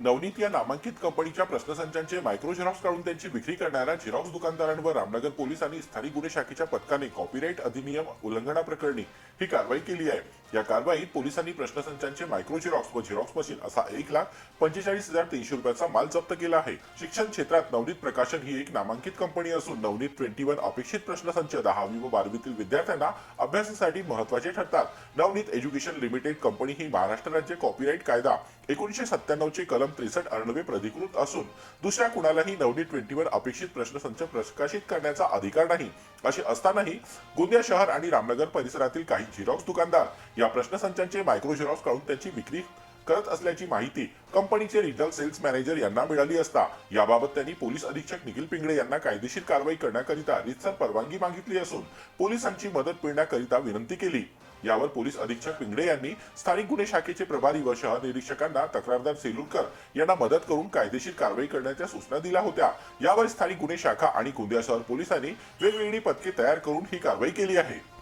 नवनीत या नामांकित कंपनीच्या प्रश्नसंचांचे मायक्रो झेरॉक्स काढून त्यांची विक्री करणाऱ्या झेरॉक्स दुकानदारांवर रामनगर पोलीस आणि स्थानिक गुन्हे शाखेच्या पथकाने कॉपीराईट अधिनियम उल्लंघनाप्रकरणी ही कारवाई केली आहे. या कारवाईत पोलिसांनी प्रश्नसंचांचे मायक्रो झेरॉक्स व झेरॉक्स मशीन असा एक लाख पंचेचाळीस हजार तीनशे रुपयाचा माल जप्त केला आहे. शिक्षण क्षेत्रात नवनीत प्रकाशन ही एक नामांकित कंपनी असून नवनीत ट्वेंटी वन अपेक्षित प्रश्नसंच दहावी व बारावीतील विद्यार्थ्यांना अभ्यासासाठी महत्त्वाचे ठरतात. नवनीत एज्युकेशन लिमिटेड कंपनी ही महाराष्ट्र राज्य कॉपीराईट कायदा एकोणीशे सत्त्याण्णवचे चे कलम त्रेसष्ट अर्णवे प्राधिकृत असून दुसऱ्या कुणालाही नवनी ट्वेंटीवर अपेक्षित प्रश्नसंच प्रकाशित करण्याचा अधिकार नाही असे असतानाही गोंदिया शहर आणि रामनगर परिसरातील काही झिरॉक्स दुकानदार या प्रश्नसंचांचे मायक्रो झिरॉक्स काढून त्यांची विक्री करत असल्याची माहिती कंपनीचे रिटेल सेल्स मॅनेजर यांना मिळाली असता याबाबत त्यांनी पोलीस अधीक्षक निखिल पिंगळे यांना कायदेशीर कारवाई करण्याकरिता रितसर परवानगी मागितली असून पोलिसांची मदत मिळण्याकरिता विनंती केली. यावर पोलीस अधीक्षक पिंगळे यांनी स्थानिक गुन्हे शाखेचे प्रभारी व शहर निरीक्षकांना तक्रारदार सेलुरकर यांना मदत करून कायदेशीर कारवाई करण्याच्या सूचना दिल्या होत्या. यावर स्थानिक गुन्हे शाखा आणि गोंदिया शहर पोलिसांनी वेगवेगळी पथके तयार करून ही कारवाई केली आहे.